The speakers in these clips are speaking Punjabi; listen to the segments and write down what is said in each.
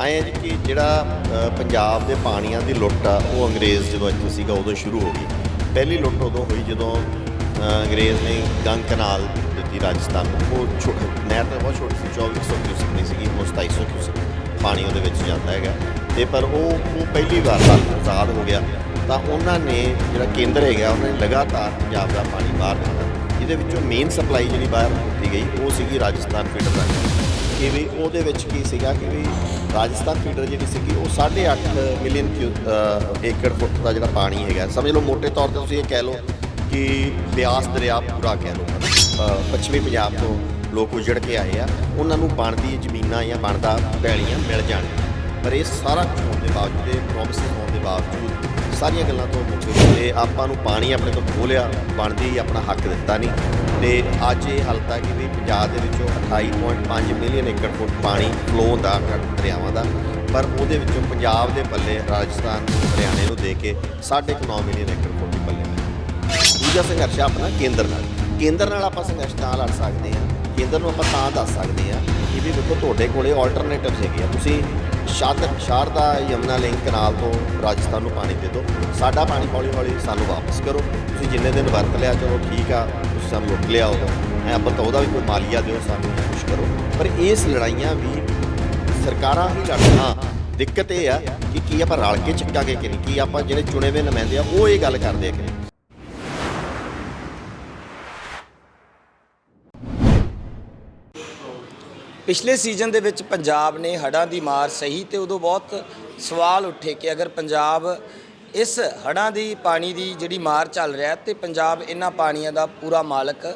ਆਏ ਜੀ ਕਿ ਜਿਹੜਾ ਪੰਜਾਬ ਦੇ ਪਾਣੀਆਂ ਦੀ ਲੁੱਟ ਆ, ਉਹ ਅੰਗਰੇਜ਼ ਜਦੋਂ ਇੱਥੇ ਸੀਗਾ, ਉਦੋਂ ਸ਼ੁਰੂ ਹੋ ਗਈ। ਪਹਿਲੀ ਲੁੱਟ ਉਦੋਂ ਹੋਈ ਜਦੋਂ ਅੰਗਰੇਜ਼ ਨੇ ਗੰਗ ਕਨਾਲ ਦਿੱਤੀ ਰਾਜਸਥਾਨ ਨੂੰ। ਉਹ ਛੋ- ਨਹਿਰ ਤਾਂ ਬਹੁਤ ਛੋਟੀ ਸੀ 2400 ਕਿਊਸਕ ਨਹੀਂ ਸੀਗੀ ਹੁਣ 2700 ਕਿਊਸਕ ਪਾਣੀ ਉਹਦੇ ਵਿੱਚ ਜਾਂਦਾ ਹੈਗਾ। ਤੇ ਪਰ ਉਹ ਉਹ ਪਹਿਲੀ ਵਾਰ ਭਾਰਤ ਆਜ਼ਾਦ ਹੋ ਗਿਆ। ਤਾਂ ਉਹਨਾਂ ਨੇ ਜਿਹੜਾ ਕੇਂਦਰ ਹੈਗਾ, ਉਹਨਾਂ ਨੇ ਲਗਾਤਾਰ ਪੰਜਾਬ ਦਾ ਪਾਣੀ ਬਾਹਰ ਦਿੱਤਾ ਜਿਹਦੇ ਵਿੱਚੋਂ ਮੇਨ ਸਪਲਾਈ ਜਿਹੜੀ ਬਾਹਰ ਦਿੱਤੀ ਗਈ, ਉਹ ਸੀਗੀ ਰਾਜਸਥਾਨ ਫੀਡਰ ਰਾਹੀਂ ਇਹ ਵੀ ਉਹਦੇ ਵਿੱਚ ਕੀ ਸੀਗਾ ਕਿ ਵੀ ਰਾਜਸਥਾਨ ਫੀਡਰ ਜਿਹੜੀ ਸੀਗੀ, ਉਹ 8.5 ਮਿਲੀਅਨ ਕਿਊ ਏਕੜ ਫੁੱਟ ਦਾ ਜਿਹੜਾ ਪਾਣੀ ਹੈਗਾ। ਸਮਝ ਲਓ ਮੋٹے ਤੌਰ ਤੇ ਤੁਸੀਂ ਇਹ ਕਹਿ ਲਓ ਕਿ ਬਿਆਸ ਦਰਿਆ ਪੂਰਾ ਕਹਿ ਲਓ। ਪੱਛਮੀ ਪੰਜਾਬ ਤੋਂ ਲੋਕ ਉਜੜ ਕੇ ਆਏ ਆ। ਉਹਨਾਂ ਨੂੰ ਬਣਦੀ ਜ਼ਮੀਨਾਂ ਜਾਂ ਬਣਦਾ ਪੈਲੀਆਂ ਮਿਲ ਜਾਣ ਪਰ ਇਹ ਸਾਰਾ ਕੁਝ ਹੋਣ ਦੇ ਬਾਵਜੂਦ, ਇਹ ਪ੍ਰੋਮਿਸਿਸ ਹੋਣ ਦੇ ਬਾਵਜੂਦ ਸਾਰੀਆਂ ਗੱਲਾਂ ਤੋਂ ਮੁੱਕਰ ਤੇ ਆਪਾਂ ਨੂੰ ਪਾਣੀ ਆਪਣੇ ਤੋਂ ਖੋਲਿਆ ਬਣਦੀ ਆਪਣਾ ਹੱਕ ਦਿੱਤਾ ਨਹੀਂ। ਤੇ ਅੱਜ ਇਹ ਹਾਲਤ ਆ ਕਿ ਵੀ ਪੰਜਾਬ ਦੇ ਵਿੱਚੋਂ 28.5 ਮਿਲੀਅਨ ਏਕੜ ਫੁੱਟ ਪਾਣੀ ਫਲੋ ਹੁੰਦਾ ਦਰਿਆਵਾਂ ਦਾ, ਪਰ ਉਹਦੇ ਵਿੱਚੋਂ ਪੰਜਾਬ ਦੇ ਪੱਲੇ ਰਾਜਸਥਾਨ ਨੂੰ ਹਰਿਆਣੇ ਨੂੰ ਦੇ ਕੇ 9.5 ਮਿਲੀਅਨ ਏਕੜ ਫੁੱਟ ਹੀ ਪੱਲੇ ਮਿਲਿਆ ਦੂਜਾ ਸੰਘਰਸ਼ ਆ ਆਪਣਾ ਕੇਂਦਰ ਨਾਲ। ਕੇਂਦਰ ਨਾਲ ਆਪਾਂ ਸੰਘਰਸ਼ ਤਾਂ ਲੜ ਸਕਦੇ ਹਾਂ, ਕੇਂਦਰ ਨੂੰ ਆਪਾਂ ਤਾਂ ਦੱਸ ਸਕਦੇ ਹਾਂ ਕਿ ਵੀ ਦੇਖੋ ਤੁਹਾਡੇ ਕੋਲੇ ਆਲਟਰਨੇਟਿਵਸ ਹੈਗੇ ਆ। ਤੁਸੀਂ ਸ਼ਾਦ ਸ਼ਾਰਦਾ ਯਮਨਾ ਲਿੰਕ ਕਨਾਲ ਤੋਂ ਰਾਜਸਥਾਨ ਨੂੰ ਪਾਣੀ ਦੇ ਦਿਓ। ਸਾਡਾ ਪਾਣੀ ਹੌਲੀ ਹੌਲੀ ਸਾਨੂੰ ਵਾਪਸ ਕਰੋ। ਤੁਸੀਂ ਜਿੰਨੇ ਦਿਨ ਵਰਤ ਲਿਆ, ਚਲੋ ਠੀਕ ਆ। ਸਾਨੂੰ ਲੁੱਟ ਲਿਆ ਉਹਦਾ ਐ ਆਪਾਂ ਤਾਂ ਉਹਦਾ ਵੀ ਕੋਈ ਮਾਲੀਆ ਦਿਓ, ਸਾਨੂੰ ਜਾਂ ਕਰੋ। ਪਰ ਇਸ ਲੜਾਈਆਂ ਵੀ ਸਰਕਾਰਾਂ ਹੀ ਲੜਨਾ ਦਿੱਕਤ ਇਹ ਆ ਕਿ ਕੀ ਆਪਾਂ ਰਲ ਕੇ ਚੱਕਾਂਗੇ ਕਿ ਨਹੀਂ? ਕੀ ਆਪਾਂ ਜਿਹੜੇ ਚੁਣੇ ਹੋਏ ਨੁਮਾਇੰਦੇ ਆ, ਉਹ ਇਹ ਗੱਲ ਕਰਦੇ ਆ ਕਿ ਨਹੀਂ? ਪਿਛਲੇ ਸੀਜ਼ਨ ਦੇ ਵਿੱਚ ਪੰਜਾਬ ਨੇ ਹੜ੍ਹਾਂ ਦੀ ਮਾਰ ਸਹੀ ਤੇ ਉਦੋਂ ਬਹੁਤ ਸਵਾਲ ਉੱਠੇ ਕਿ ਅਗਰ ਪੰਜਾਬ ਇਸ ਹੜ੍ਹਾਂ ਦੀ ਪਾਣੀ ਦੀ ਜਿਹੜੀ ਮਾਰ ਚੱਲ ਰਿਹਾ ਤੇ ਪੰਜਾਬ ਇਹਨਾਂ ਪਾਣੀਆਂ ਦਾ ਪੂਰਾ ਮਾਲਕ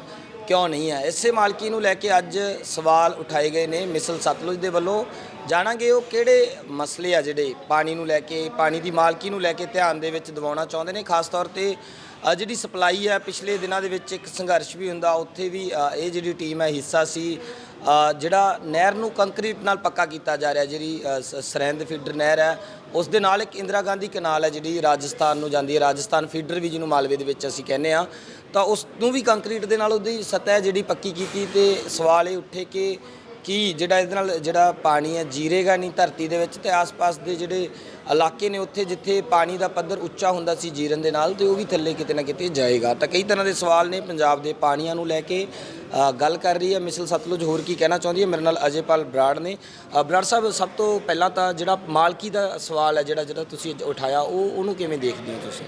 ਕਿਉਂ ਨਹੀਂ ਹੈ? ਇਸੇ ਮਾਲਕੀ ਨੂੰ ਲੈ ਕੇ ਅੱਜ ਸਵਾਲ ਉਠਾਏ ਗਏ ਨੇ ਮਿਸਲ ਸਤਲੁਜ ਦੇ ਵੱਲੋਂ। ਜਾਣਾਂਗੇ ਉਹ ਕਿਹੜੇ ਮਸਲੇ ਆ ਜਿਹੜੇ ਪਾਣੀ ਨੂੰ ਲੈ ਕੇ, ਪਾਣੀ ਦੀ ਮਾਲਕੀ ਨੂੰ ਲੈ ਕੇ ਧਿਆਨ ਦੇ ਵਿੱਚ ਦਿਵਾਉਣਾ ਚਾਹੁੰਦੇ ਨੇ, ਖਾਸ ਤੌਰ ਤੇ ਜਿਹੜੀ ਸਪਲਾਈ ਹੈ ਪਿਛਲੇ ਦਿਨਾਂ ਦੇ ਵਿੱਚ ਇੱਕ ਸੰਘਰਸ਼ ਵੀ ਹੁੰਦਾ। ਉੱਥੇ ਵੀ ਇਹ ਜਿਹੜੀ ਟੀਮ ਹੈ ਹਿੱਸਾ ਸੀ। ਜਿਹੜਾ ਨਹਿਰ ਨੂੰ ਕੰਕਰੀਟ ਨਾਲ ਪੱਕਾ ਕੀਤਾ ਜਾ ਰਿਹਾ ਜਿਹੜੀ ਅ, ਸਰਹਿੰਦ ਫੀਡਰ ਨਹਿਰ ਹੈ ਉਸ ਦੇ ਨਾਲ ਇੱਕ ਇੰਦਰਾ ਗਾਂਧੀ ਕਨਾਲ ਹੈ ਜਿਹੜੀ ਰਾਜਸਥਾਨ ਨੂੰ ਜਾਂਦੀ ਹੈ। ਰਾਜਸਥਾਨ ਫੀਡਰ ਵੀ ਜਿਹਨੂੰ ਮਾਲਵੇ ਦੇ ਵਿੱਚ ਅਸੀਂ ਕਹਿੰਦੇ ਆ ਤਾਂ ਉਸ ਨੂੰ ਵੀ ਕੰਕਰੀਟ ਦੇ ਨਾਲ ਉਹਦੀ ਸਤਹ ਜਿਹੜੀ ਪੱਕੀ ਕੀਤੀ ਤੇ ਸਵਾਲ ਇਹ ਉੱਠੇ ਕਿ ਕੀ ਜਿਹੜਾ ਇਹਦੇ ਨਾਲ ਜਿਹੜਾ ਪਾਣੀ ਹੈ ਜੀਰੇਗਾ ਨਹੀਂ ਧਰਤੀ ਦੇ ਵਿੱਚ ਤੇ ਆਸ-ਪਾਸ ਦੇ ਜਿਹੜੇ ਇਲਾਕੇ ਨੇ ਉੱਥੇ ਜਿੱਥੇ ਪਾਣੀ ਦਾ ਪੱਧਰ ਉੱਚਾ ਹੁੰਦਾ ਸੀ ਜੀਰਨ ਦੇ ਨਾਲ, ਤੇ ਉਹ ਵੀ ਥੱਲੇ ਕਿਤੇ ਨਾ ਕਿਤੇ ਜਾਏਗਾ। ਤਾਂ ਕਈ ਤਰ੍ਹਾਂ ਦੇ ਸਵਾਲ ਨੇ ਪੰਜਾਬ ਦੇ ਪਾਣੀਆਂ ਨੂੰ ਲੈ ਕੇ ਗੱਲ ਕਰ ਰਹੀ ਹੈ ਮਿਸਲ ਸਤਲੁਜ। ਹੋਰ ਕੀ ਕਹਿਣਾ ਚਾਹੁੰਦੀ ਹੈ? ਮੇਰੇ ਨਾਲ ਅਜੇਪਾਲ ਬਰਾੜ ਨੇ। ਬਰਾੜ ਸਾਹਿਬ, ਸਭ ਤੋਂ ਪਹਿਲਾਂ ਤਾਂ ਜਿਹੜਾ ਮਾਲਕੀ ਦਾ ਸਵਾਲ ਹੈ, ਜਿਹੜਾ ਜਿਹੜਾ ਤੁਸੀਂ ਉਠਾਇਆ, ਉਹ, ਉਹਨੂੰ ਕਿਵੇਂ ਦੇਖਦੇ ਹੋ ਤੁਸੀਂ?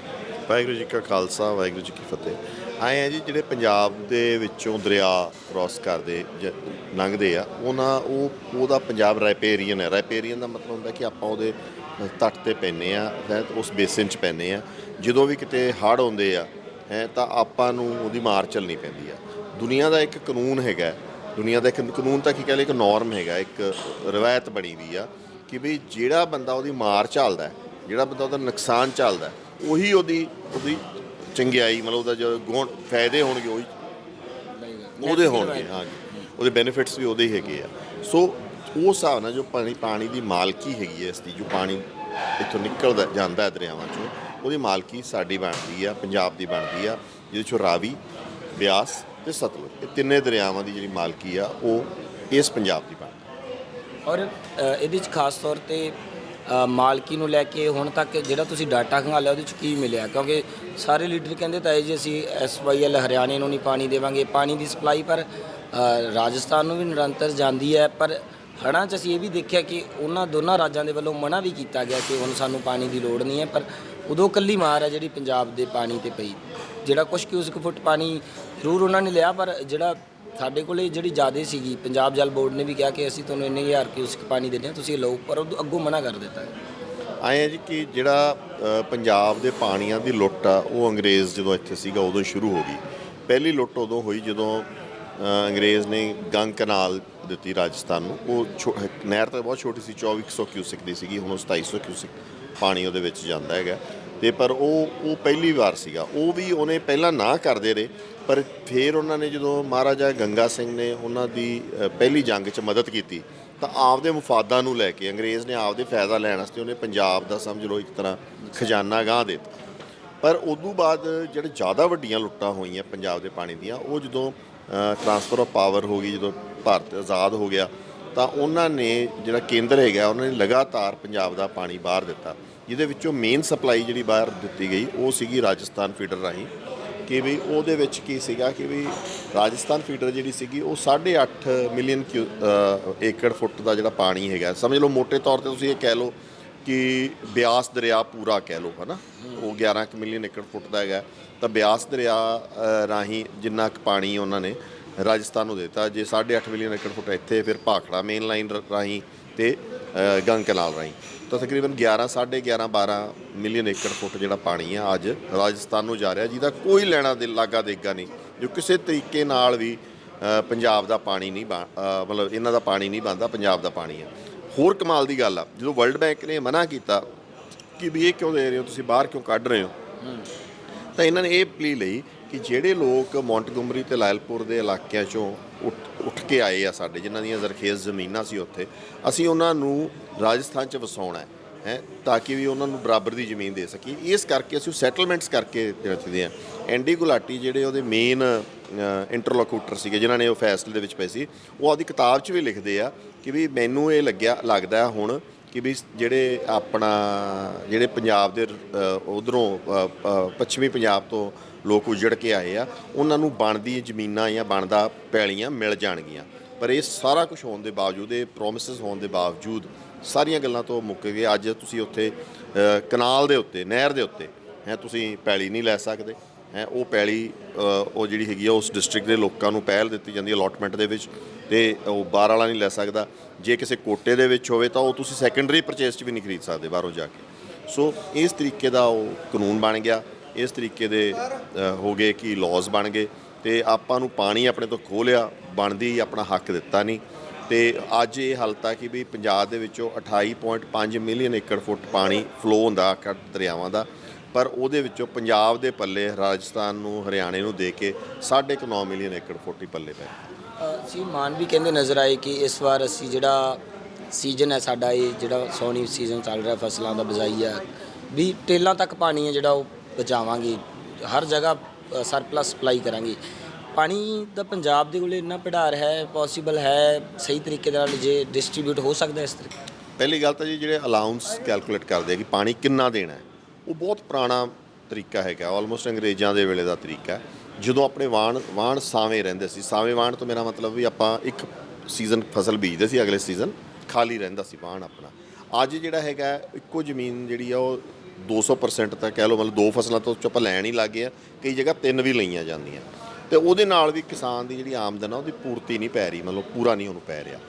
ਵਾਹਿਗੁਰੂ ਜੀ ਕਾ ਖਾਲਸਾ, ਵਾਹਿਗੁਰੂ ਜੀ ਕੀ ਫਤਿਹ। ਆਏ ਆ ਜੀ, ਜਿਹੜੇ ਪੰਜਾਬ ਦੇ ਵਿੱਚੋਂ ਦਰਿਆ ਕ੍ਰਾਸ ਕਰਦੇ, ਜ- ਲੰਘਦੇ ਆ, ਉਹਨਾਂ, ਉਹ, ਉਹਦਾ ਪੰਜਾਬ ਰੈਪੇਰੀਅਨ ਹੈ। ਰੈਪੇਰੀਅਨ ਦਾ ਮਤਲਬ ਹੁੰਦਾ ਕਿ ਆਪਾਂ ਉਹਦੇ ਤੱਟ ਤੇ ਪੈਨੇ ਆ ਹੈ ਉਸ ਬੇਸਿਨ 'ਚ ਪੈਨੇ ਆ। ਜਦੋਂ ਵੀ ਕਿਤੇ ਹੜ੍ਹ ਆਉਂਦੇ ਆ ਹੈ ਤਾਂ ਆਪਾਂ ਨੂੰ ਉਹਦੀ ਮਾਰ ਚੱਲਣੀ ਪੈਂਦੀ ਆ। ਦੁਨੀਆ ਦਾ ਇੱਕ ਕਾਨੂੰਨ ਹੈਗਾ ਦੁਨੀਆ ਦਾ ਇੱਕ ਕਾਨੂੰਨ ਤਾਂ ਕੀ ਕਹਿੰਦੇ ਇੱਕ ਨਾਰਮ ਹੈਗਾ ਇੱਕ ਰਵਾਇਤ ਬਣੀ ਵੀ ਆ ਕਿ ਵੀ ਜਿਹੜਾ ਬੰਦਾ ਉਹਦੀ ਮਾਰ ਝਾਲਦਾ ਜਿਹੜਾ ਬੰਦਾ ਉਹਦਾ ਨੁਕਸਾਨ ਝਾਲਦਾ ਉਹੀ ਉਹਦੀ ਉਹਦੀ ਚੰਗਿਆਈ ਮਤਲਬ ਉਹਦਾ ਜੋ ਗੁਣ ਫਾਇਦੇ ਹੋਣਗੇ ਉਹੀ। ਉਹਦੇ ਹੋਣਗੇ ਹਾਂਜੀ। ਉਹਦੇ ਬੈਨੀਫਿਟਸ ਵੀ ਉਹਦੇ ਹੀ ਹੈਗੇ ਆ। ਸੋ ਉਸ ਹਿਸਾਬ ਨਾਲ ਜੋ ਪਾਣੀ ਪਾਣੀ ਦੀ ਮਾਲਕੀ ਹੈਗੀ ਹੈ ਇਸ ਦੀ, ਜੋ ਪਾਣੀ ਇੱਥੋਂ ਨਿਕਲਦਾ, ਜਾਂਦਾ ਹੈ ਦਰਿਆਵਾਂ ਚੋਂ, ਉਹਦੀ ਮਾਲਕੀ ਸਾਡੀ ਬਣਦੀ ਆ, ਪੰਜਾਬ ਦੀ ਬਣਦੀ ਆ, ਜਿਹਦੇ ਚੋਂ ਰਾਵੀ, ਬਿਆਸ ਤੇ ਸਤਲੁਜ, ਇਹ ਤਿੰਨੇ ਦਰਿਆਵਾਂ ਦੀ ਜਿਹੜੀ ਮਾਲਕੀ ਆ, ਉਹ ਇਸ ਪੰਜਾਬ ਦੀ ਬਣਦੀ ਔਰ ਇਹਦੇ ਚ ਖਾਸ ਤੌਰ ਤੇ ਮਾਲਕੀ ਨੂੰ ਲੈ ਕੇ ਹੁਣ ਤੱਕ ਜਿਹੜਾ ਤੁਸੀਂ ਡਾਟਾ ਖੰਗਾਲਿਆ, ਉਹਦੇ ਚ ਕੀ ਮਿਲਿਆ? ਕਿਉਂਕਿ ਸਾਰੇ ਲੀਡਰ ਕਹਿੰਦੇ ਤਾਂ ਇਹ ਜੀ ਅਸੀਂ ਐਸਵਾਈਐਲ ਹਰਿਆਣੇ ਨੂੰ ਨਹੀਂ ਪਾਣੀ ਦੇਵਾਂਗੇ। ਪਾਣੀ ਦੀ ਸਪਲਾਈ ਪਰ ਰਾਜਸਥਾਨ ਨੂੰ ਵੀ ਨਿਰੰਤਰ ਜਾਂਦੀ ਹੈ, ਪਰ ਹੜ੍ਹਾਂ 'ਚ ਅਸੀਂ ਇਹ ਵੀ ਦੇਖਿਆ ਕਿ ਉਹਨਾਂ ਦੋਨਾਂ ਰਾਜਾਂ ਦੇ ਵੱਲੋਂ ਮਨਾ ਵੀ ਕੀਤਾ ਗਿਆ ਕਿ ਹੁਣ ਸਾਨੂੰ ਪਾਣੀ ਦੀ ਲੋੜ ਨਹੀਂ ਹੈ, ਪਰ ਉਦੋਂ ਕੱਲੀ ਮਾਰ ਹੈ ਜਿਹੜੀ ਪੰਜਾਬ ਦੇ ਪਾਣੀ ਤੇ ਪਈ। ਜਿਹੜਾ ਕੁਝ ਕਿਊਸਕ ਫੁੱਟ ਪਾਣੀ ਜ਼ਰੂਰ ਉਹਨਾਂ ਨੇ ਲਿਆ, ਪਰ ਜਿਹੜਾ ਸਾਡੇ ਕੋਲੇ ਜਿਹੜੀ ਜ਼ਿਆਦੇ ਸੀਗੀ, ਪੰਜਾਬ ਜਲ ਬੋਰਡ ਨੇ ਵੀ ਕਿਹਾ ਕਿ ਅਸੀਂ ਤੁਹਾਨੂੰ ਇੰਨੇ ਹਜ਼ਾਰ ਕਿਊਸਕ ਪਾਣੀ ਦਿੰਦੇ ਹਾਂ, ਤੁਸੀਂ ਲਓ, ਪਰ ਉਦੋਂ ਅੱਗੋਂ ਮਨਾ ਕਰ ਦਿੱਤਾ। ਆਏ ਆ ਜੀ ਕਿ ਜਿਹੜਾ ਪੰਜਾਬ ਦੇ ਪਾਣੀਆਂ ਦੀ ਲੁੱਟ ਆ, ਉਹ ਅੰਗਰੇਜ਼ ਜਦੋਂ ਇੱਥੇ ਸੀਗਾ, ਉਦੋਂ ਸ਼ੁਰੂ ਹੋ ਗਈ। ਪਹਿਲੀ ਲੁੱਟ ਉਦੋਂ ਹੋਈ ਜਦੋਂ ਅੰਗਰੇਜ਼ ਨੇ ਗੰਗ ਕਨਾਲ ਦਿੱਤੀ ਰਾਜਸਥਾਨ ਨੂੰ। ਉਹ ਛੋ- ਨਹਿਰ ਤਾਂ ਬਹੁਤ ਛੋਟੀ ਸੀ 2400 ਕਿਊਸਿਕ ਦੀ ਸੀਗੀ, ਹੁਣ ਉਹ 2700 ਕਿਊਸਿਕ ਪਾਣੀ ਉਹਦੇ ਵਿੱਚ ਜਾਂਦਾ ਹੈਗਾ। ਤੇ ਪਰ ਉਹ ਉਹ ਪਹਿਲੀ ਵਾਰ ਸੀਗਾ। ਉਹ ਵੀ ਉਹਨੇ ਪਹਿਲਾਂ ਨਾ ਕਰਦੇ ਰਹੇ, ਪਰ ਫਿਰ ਉਹਨਾਂ ਨੇ ਜਦੋਂ ਮਹਾਰਾਜਾ ਗੰਗਾ ਸਿੰਘ ਨੇ ਉਹਨਾਂ ਦੀ ਪਹਿਲੀ ਜੰਗ 'ਚ ਮਦਦ ਕੀਤੀ, ਤਾਂ ਆਪਦੇ ਮਫਾਦਾਂ ਨੂੰ ਲੈ ਕੇ, ਅੰਗਰੇਜ਼ ਨੇ ਆਪਦੇ ਫਾਇਦਾ ਲੈਣ ਵਾਸਤੇ ਉਹਨੇ ਪੰਜਾਬ ਦਾ ਸਮਝ ਲਓ ਇੱਕ ਤਰ੍ਹਾਂ ਖਜ਼ਾਨਾ ਗਾਹ ਦਿੱਤਾ। ਪਰ ਉਦੋਂ ਬਾਅਦ ਜਿਹੜੇ ਜ਼ਿਆਦਾ ਵੱਡੀਆਂ ਲੁੱਟਾਂ ਹੋਈਆਂ ਪੰਜਾਬ ਦੇ ਪਾਣੀ ਦੀਆਂ, ਉਹ ਜਦੋਂ ਟਰਾਂਸਫਰ ਆਫ ਪਾਵਰ ਹੋ ਗਈ, ਜਦੋਂ ਭਾਰਤ ਆਜ਼ਾਦ ਹੋ ਗਿਆ, ਤਾਂ ਉਹਨਾਂ ਨੇ ਜਿਹੜਾ ਕੇਂਦਰ ਹੈਗਾ, ਉਹਨਾਂ ਨੇ ਲਗਾਤਾਰ ਪੰਜਾਬ ਦਾ ਪਾਣੀ ਬਾਹਰ ਦਿੱਤਾ। ਜਿਹਦੇ ਵਿੱਚੋਂ ਮੇਨ ਸਪਲਾਈ ਜਿਹੜੀ ਬਾਹਰ ਦਿੱਤੀ ਗਈ, ਉਹ ਸੀਗੀ ਰਾਜਸਥਾਨ ਫੀਡਰ ਰਾਹੀਂ। ਕਿ ਵੀ ਉਹਦੇ ਵਿੱਚ ਕੀ ਸੀਗਾ ਕਿ ਵੀ ਰਾਜਸਥਾਨ ਫੀਡਰ ਜਿਹੜੀ ਸੀਗੀ, ਉਹ 8.5 ਮਿਲੀਅਨ ਕਿਊ ਏਕੜ ਫੁੱਟ ਦਾ ਜਿਹੜਾ ਪਾਣੀ ਹੈਗਾ। ਸਮਝ ਲਓ ਮੋٹے ਤੌਰ ਤੇ ਤੁਸੀਂ ਇਹ ਕਹਿ ਲਓ ਕਿ ਬਿਆਸ ਦਰਿਆ ਪੂਰਾ ਕਹਿ ਲਓ, ਹਨਾ? ਉਹ 11 ਕੁ ਮਿਲੀਅਨ ਏਕੜ ਫੁੱਟ ਦਾ ਹੈਗਾ। ਤਾਂ ਬਿਆਸ ਦਰਿਆ ਰਾਹੀਂ ਜਿੰਨਾ ਕੁ ਪਾਣੀ ਉਹਨਾਂ ਨੇ ਰਾਜਸਥਾਨ ਨੂੰ ਦਿੱਤਾ। ਜੇ 8.5 ਮਿਲੀਅਨ ਏਕੜ ਫੁੱਟ ਇੱਥੇ, ਫਿਰ ਭਾਖੜਾ ਮੇਨ ਲਾਈਨ ਰਾਹੀਂ ਤੇ ਗੰਗ ਕਨਾਲ ਰਾਹੀਂ। ਤਾਂ ਤਕਰੀਬਨ 11 11.5 12 ਮਿਲੀਅਨ ਏਕੜ ਫੁੱਟ ਜਿਹੜਾ ਪਾਣੀ ਆ, ਅੱਜ ਰਾਜਸਥਾਨ ਨੂੰ ਜਾ ਰਿਹਾ, ਜਿਹਦਾ ਕੋਈ ਲੈਣਾ ਦੇ ਲਾਗਾ ਦੇਗਾ ਨਹੀਂ। ਜੋ ਕਿਸੇ ਤਰੀਕੇ ਨਾਲ ਵੀ ਪੰਜਾਬ ਦਾ ਪਾਣੀ ਨਹੀਂ ਬਣ- ਮਤਲਬ ਇਹਨਾਂ ਦਾ ਪਾਣੀ ਨਹੀਂ ਬਣਦਾ, ਪੰਜਾਬ ਦਾ ਪਾਣੀ ਆ। ਹੋਰ ਕਮਾਲ ਦੀ ਗੱਲ ਆ, ਜਦੋਂ ਵਰਲਡ ਬੈਂਕ ਨੇ ਮਨਾ ਕੀਤਾ ਕਿ ਵੀ ਇਹ ਕਿਉਂ ਦੇ ਰਹੇ ਹੋ, ਤੁਸੀਂ ਬਾਹਰ ਕਿਉਂ ਕੱਢ ਰਹੇ ਹੋ? ਤਾਂ ਇਹਨਾਂ ਨੇ ਇਹ ਪਲੀ ਲਈ ਕਿ ਜਿਹੜੇ ਲੋਕ ਮੌਂਟਗੋਮਰੀ ਤੇ ਲਾਇਲਪੁਰ ਦੇ ਇਲਾਕਿਆਂ ਚੋਂ ਉੱਠ ਉੱਠ ਕੇ ਆਏ ਆ ਸਾਡੇ, ਜਿਨ੍ਹਾਂ ਦੀਆਂ ਜ਼ਰਖੇਜ਼ ਜ਼ਮੀਨਾਂ ਸੀ ਉੱਥੇ, ਅਸੀਂ ਉਹਨਾਂ ਨੂੰ ਰਾਜਸਥਾਨ 'ਚ ਵਸਾਉਣਾ ਹੈ ਹੈ, ਤਾਂ ਕਿ ਵੀ ਉਹਨਾਂ ਨੂੰ ਬਰਾਬਰ ਦੀ ਜ਼ਮੀਨ ਦੇ ਸਕੀ ਇਸ ਕਰਕੇ ਅਸੀਂ ਸੈਟਲਮੈਂਟਸ ਕਰਕੇ ਰੱਖਦੇ ਆ ਐਂਡੀ ਗੁਲਾਟੀ ਜਿਹੜੇ ਉਹਦੇ ਮੇਨ ਇੰਟਰਲੋਕੂਟਰ ਸੀਗੇ, ਜਿਨ੍ਹਾਂ ਨੇ ਉਹ ਫੈਸਲੇ ਦੇ ਵਿੱਚ ਪਏ ਸੀ, ਉਹ ਆਪਦੀ ਕਿਤਾਬ 'ਚ ਵੀ ਲਿਖਦੇ ਆ ਕਿ ਵੀ ਮੈਨੂੰ ਇਹ ਲੱਗਿਆ, ਲੱਗਦਾ ਹੁਣ ਕਿ ਵੀ ਜਿਹੜੇ ਆਪਣਾ, ਜਿਹੜੇ ਪੰਜਾਬ ਦੇ ਉਧਰੋਂ ਪੱਛਮੀ ਪੰਜਾਬ ਤੋਂ ਲੋਕ ਉਜੜ ਕੇ ਆਏ ਆ, ਉਹਨਾਂ ਨੂੰ ਬਣਦੀ ਜ਼ਮੀਨਾਂ ਜਾਂ ਬਣਦਾ ਪੈਲੀਆਂ ਮਿਲ ਜਾਣਗੀਆਂ। ਪਰ ਇਹ ਸਾਰਾ ਕੁਝ ਹੋਣ ਦੇ ਬਾਵਜੂਦ, ਇਹ ਪ੍ਰੋਮਿਸਸ ਹੋਣ ਦੇ ਬਾਵਜੂਦ ਸਾਰੀਆਂ ਗੱਲਾਂ ਤੋਂ ਮੁੱਕ ਗਏ। ਅੱਜ ਤੁਸੀਂ ਉੱਥੇ ਕਨਾਲ ਦੇ ਉੱਤੇ, ਨਹਿਰ ਦੇ ਉੱਤੇ, ਹੈ, ਤੁਸੀਂ ਪੈਲੀ ਨਹੀਂ ਲੈ ਸਕਦੇ, ਹੈ, ਉਹ ਪੈਲੀ ਉਹ ਜਿਹੜੀ ਹੈਗੀ ਆ, ਉਸ ਡਿਸਟ੍ਰਿਕਟ ਦੇ ਲੋਕਾਂ ਨੂੰ ਪਹਿਲ ਦਿੱਤੀ ਜਾਂਦੀ ਹੈ ਅਲੋਟਮੈਂਟ ਦੇ ਵਿੱਚ। ਤੇ ਉਹ ਬਾਹਰ ਵਾਲਾ ਨਹੀਂ ਲੈ ਸਕਦਾ। ਜੇ ਕਿਸੇ ਕੋਟੇ ਦੇ ਵਿੱਚ ਹੋਵੇ ਤਾਂ ਉਹ ਤੁਸੀਂ ਸੈਕੰਡਰੀ ਪਰਚੇਸ 'ਚ ਵੀ ਨਹੀਂ ਖਰੀਦ ਸਕਦੇ ਬਾਹਰੋਂ ਜਾ ਕੇ। ਸੋ ਇਸ ਤਰੀਕੇ ਦਾ ਉਹ ਕਾਨੂੰਨ ਬਣ ਗਿਆ। ਇਸ ਤਰੀਕੇ ਦੇ ਹੋ ਗਏ ਕਿ ਲਾਜ਼ ਬਣ ਗਏ। ਤੇ ਆਪਾਂ ਨੂੰ ਪਾਣੀ ਆਪਣੇ ਤੋਂ ਖੋਹ ਲਿਆ, ਬਣਦੀ ਆਪਣਾ ਹੱਕ ਦਿੱਤਾ ਨਹੀਂ। ਤੇ ਅੱਜ ਇਹ ਹਾਲਤ ਆ ਕਿ ਵੀ ਪੰਜਾਬ ਦੇ ਵਿੱਚੋਂ 28.5 ਮਿਲੀਅਨ ਏਕੜ ਫੁੱਟ ਪਾਣੀ ਫਲੋ ਹੁੰਦਾ ਕ- ਦਰਿਆਵਾਂ ਦਾ। ਪਰ ਉਹਦੇ ਵਿੱਚੋਂ ਪੰਜਾਬ ਦੇ ਪੱਲੇ, ਰਾਜਸਥਾਨ ਨੂੰ, ਹਰਿਆਣੇ ਨੂੰ ਦੇ ਕੇ 9.5 ਮਿਲੀਅਨ ਏਕੜ ਫੁੱਟ ਹੀ ਪੱਲੇ ਪੈ ਸੀ ਮਾਨ ਵੀ ਕਹਿੰਦੇ ਨਜ਼ਰ ਆਏ ਕਿ ਇਸ ਵਾਰ ਅਸੀਂ ਜਿਹੜਾ ਸੀਜ਼ਨ ਹੈ ਸਾਡਾ, ਇਹ ਜਿਹੜਾ ਸੋਨੀ ਸੀਜ਼ਨ ਚੱਲ ਰਿਹਾ, ਫਸਲਾਂ ਦਾ ਬਜਾਈ ਆ ਵੀ ਟੇਲਾਂ ਤੱਕ ਪਾਣੀ ਹੈ ਜਿਹੜਾ ਉਹ ਬਚਾਵਾਂਗੇ, ਹਰ ਜਗ੍ਹਾ ਸਰਪਲਸ ਸਪਲਾਈ ਕਰਾਂਗੇ। ਪਾਣੀ ਦਾ ਪੰਜਾਬ ਦੇ ਕੋਲ ਇੰਨਾ ਭੰਡਾਰ ਹੈ ਪੋਸੀਬਲ ਹੈ, ਸਹੀ ਤਰੀਕੇ ਦੇ ਨਾਲ ਜੇ ਡਿਸਟ੍ਰੀਬਿਊਟ ਹੋ ਸਕਦਾ ਇਸ ਤਰੀਕੇ ਪਹਿਲੀ ਗੱਲ ਤਾਂ ਜੀ, ਜਿਹੜੇ ਅਲਾਉਂਸ ਕੈਲਕੂਲੇਟ ਕਰਦੇ ਆ ਕਿ ਪਾਣੀ ਕਿੰਨਾ ਦੇਣਾ ਹੈ, ਉਹ ਬਹੁਤ ਪੁਰਾਣਾ ਤਰੀਕਾ ਹੈਗਾ ਆਲਮੋਸਟ ਅੰਗਰੇਜ਼ਾਂ ਦੇ ਵੇਲੇ ਦਾ ਤਰੀਕਾ ਹੈ। ਜਦੋਂ ਆਪਣੇ ਵਾਣ ਵਾਣ ਸਾਵੇਂ ਰਹਿੰਦੇ ਸੀ, ਸਾਵੇਂ ਵਾਣ ਤੋਂ ਮੇਰਾ ਮਤਲਬ ਵੀ ਆਪਾਂ ਇੱਕ ਸੀਜ਼ਨ ਫਸਲ ਬੀਜਦੇ ਸੀ, ਅਗਲੇ ਸੀਜ਼ਨ ਖਾਲੀ ਰਹਿੰਦਾ ਸੀ ਵਾਣ ਆਪਣਾ। ਅੱਜ ਜਿਹੜਾ ਹੈਗਾ, ਇੱਕੋ ਜ਼ਮੀਨ ਜਿਹੜੀ ਆ, ਉਹ 200% ਤਾਂ ਕਹਿ ਲਓ, ਮਤਲਬ ਦੋ ਫਸਲਾਂ ਤੋਂ ਆਪਾਂ ਲੈਣ ਹੀ ਲੱਗੇ ਆ, ਕਈ ਜਗ੍ਹਾ ਤਿੰਨ ਵੀ ਲਈਆਂ ਜਾਂਦੀਆਂ। ਤੇ ਉਹਦੇ ਨਾਲ ਵੀ ਕਿਸਾਨ ਦੀ ਜਿਹੜੀ ਆਮਦਨ ਆ, ਉਹਦੀ ਪੂਰਤੀ ਨਹੀਂ ਪੈ ਰਹੀ, ਮਤਲਬ ਪੂਰਾ ਨਹੀਂ ਉਹਨੂੰ ਪੈ ਰਿਹਾ।